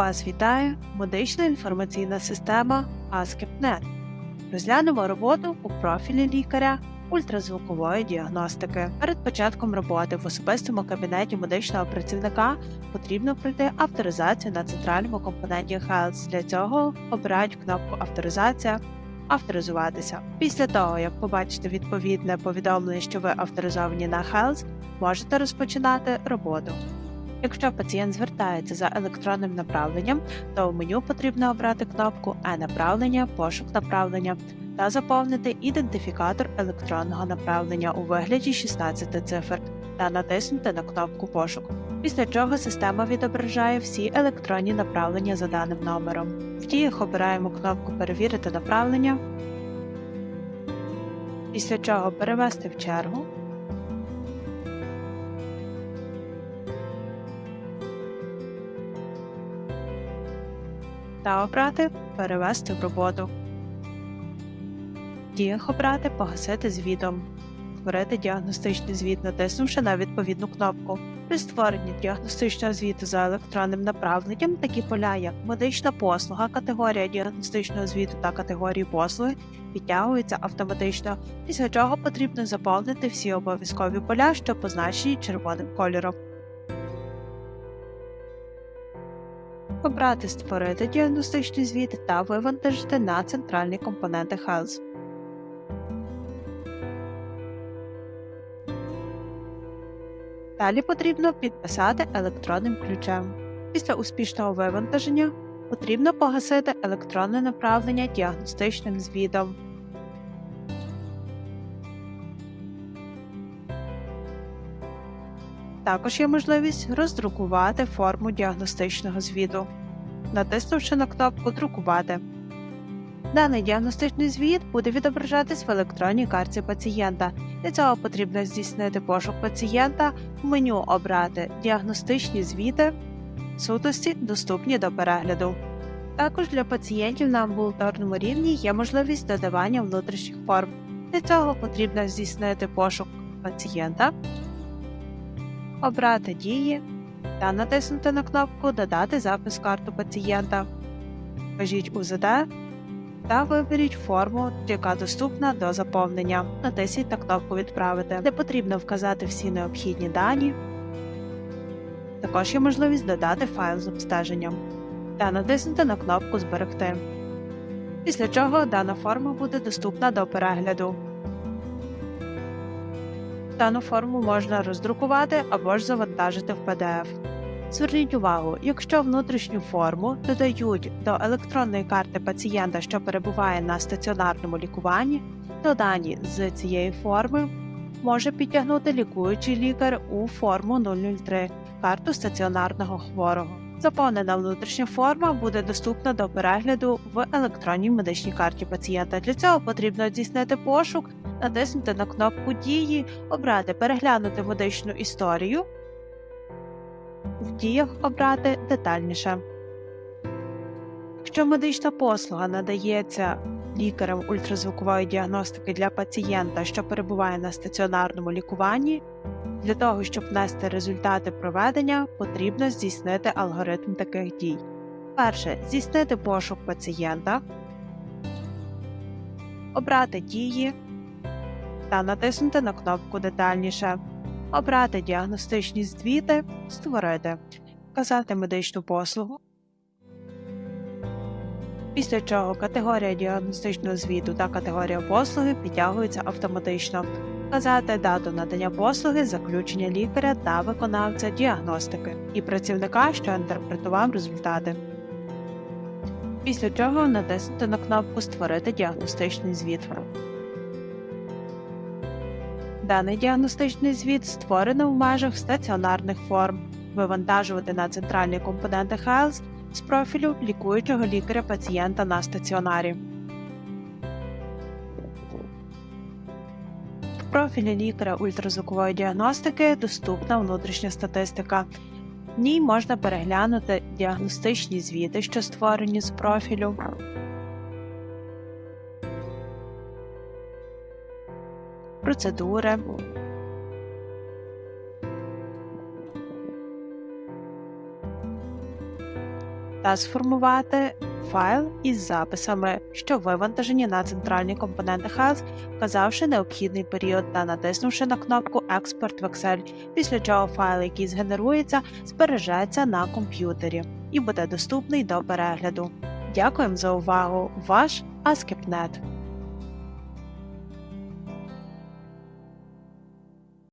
Вас вітає медична інформаційна система ASCII.NET. Розглянемо роботу у профілі лікаря ультразвукової діагностики. Перед початком роботи в особистому кабінеті медичного працівника потрібно пройти авторизацію на центральному компоненті Health. Для цього обирають кнопку Авторизація. Авторизуватися. Після того, як побачите відповідне повідомлення, що ви авторизовані на Health, можете розпочинати роботу. Якщо пацієнт звертається за електронним направленням, то в меню потрібно обрати кнопку Е-направлення, пошук направлення та заповнити ідентифікатор електронного направлення у вигляді 16 цифр та натиснути на кнопку Пошук. Після чого система відображає всі електронні направлення за даним номером. В діях обираємо кнопку Перевірити направлення, після чого перевести в чергу. Та обрати Перевести в роботу. В діях обрати Погасити звітом. Створити діагностичний звіт, натиснувши на відповідну кнопку. При створенні діагностичного звіту за електронним направленням такі поля, як медична послуга, категорія діагностичного звіту та категорії послуги підтягуються автоматично, після чого потрібно заповнити всі обов'язкові поля, що позначені червоним кольором. Обрати Створити діагностичний звіт та вивантажити на центральні компоненти Health. Далі потрібно підписати електронним ключем. Після успішного вивантаження потрібно погасити електронне направлення діагностичним звітом. Також є можливість роздрукувати форму діагностичного звіту, натиснувши на кнопку Друкувати. Даний діагностичний звіт буде відображатись в електронній карті пацієнта. Для цього потрібно здійснити пошук пацієнта, в меню обрати Діагностичні звіти, сутості доступні до перегляду. Також для пацієнтів на амбулаторному рівні є можливість додавання внутрішніх форм. Для цього потрібно здійснити пошук пацієнта обрати дії та натиснути на кнопку Додати запис карту пацієнта. Вкажіть УЗД та виберіть форму, яка доступна до заповнення. Натисніть на кнопку Відправити, де потрібно вказати всі необхідні дані. Також є можливість додати файл з обстеженням та натиснути на кнопку Зберегти. Після чого дана форма буде доступна до перегляду. Дану форму можна роздрукувати або ж завантажити в PDF. Зверніть увагу, якщо внутрішню форму додають до електронної карти пацієнта, що перебуває на стаціонарному лікуванні, то дані з цієї форми може підтягнути лікуючий лікар у форму 003 карту стаціонарного хворого. Заповнена внутрішня форма буде доступна до перегляду в електронній медичній карті пацієнта. Для цього потрібно здійснити пошук натиснути на кнопку Дії, обрати Переглянути медичну історію, в діях обрати детальніше. Якщо медична послуга надається лікарем ультразвукової діагностики для пацієнта, що перебуває на стаціонарному лікуванні, для того, щоб внести результати проведення, потрібно здійснити алгоритм таких дій. Перше здійснити пошук пацієнта, обрати дії та натиснути на кнопку Детальніше, обрати діагностичні звіти, Створити, вказати медичну послугу. Після чого категорія діагностичного звіту та категорія послуги підтягуються автоматично, вказати дату надання послуги, заключення лікаря та виконавця діагностики і працівника, що інтерпретував результати. Після чого натиснути на кнопку Створити діагностичний звіт. Даний діагностичний звіт створено в межах стаціонарних форм, вивантажувати на центральні компоненти Health з профілю лікуючого лікаря пацієнта на стаціонарі. В профілі лікаря ультразвукової діагностики доступна внутрішня статистика. В ній можна переглянути діагностичні звіти, що створені з профілю. Процедури. та сформувати файл із записами, що вивантажені на центральні компоненти Health, вказавши необхідний період та натиснувши на кнопку Експорт в Excel, після чого файл, який згенерується, збережеться на комп'ютері і буде доступний до перегляду. Дякуємо за увагу! Ваш Аскепнет.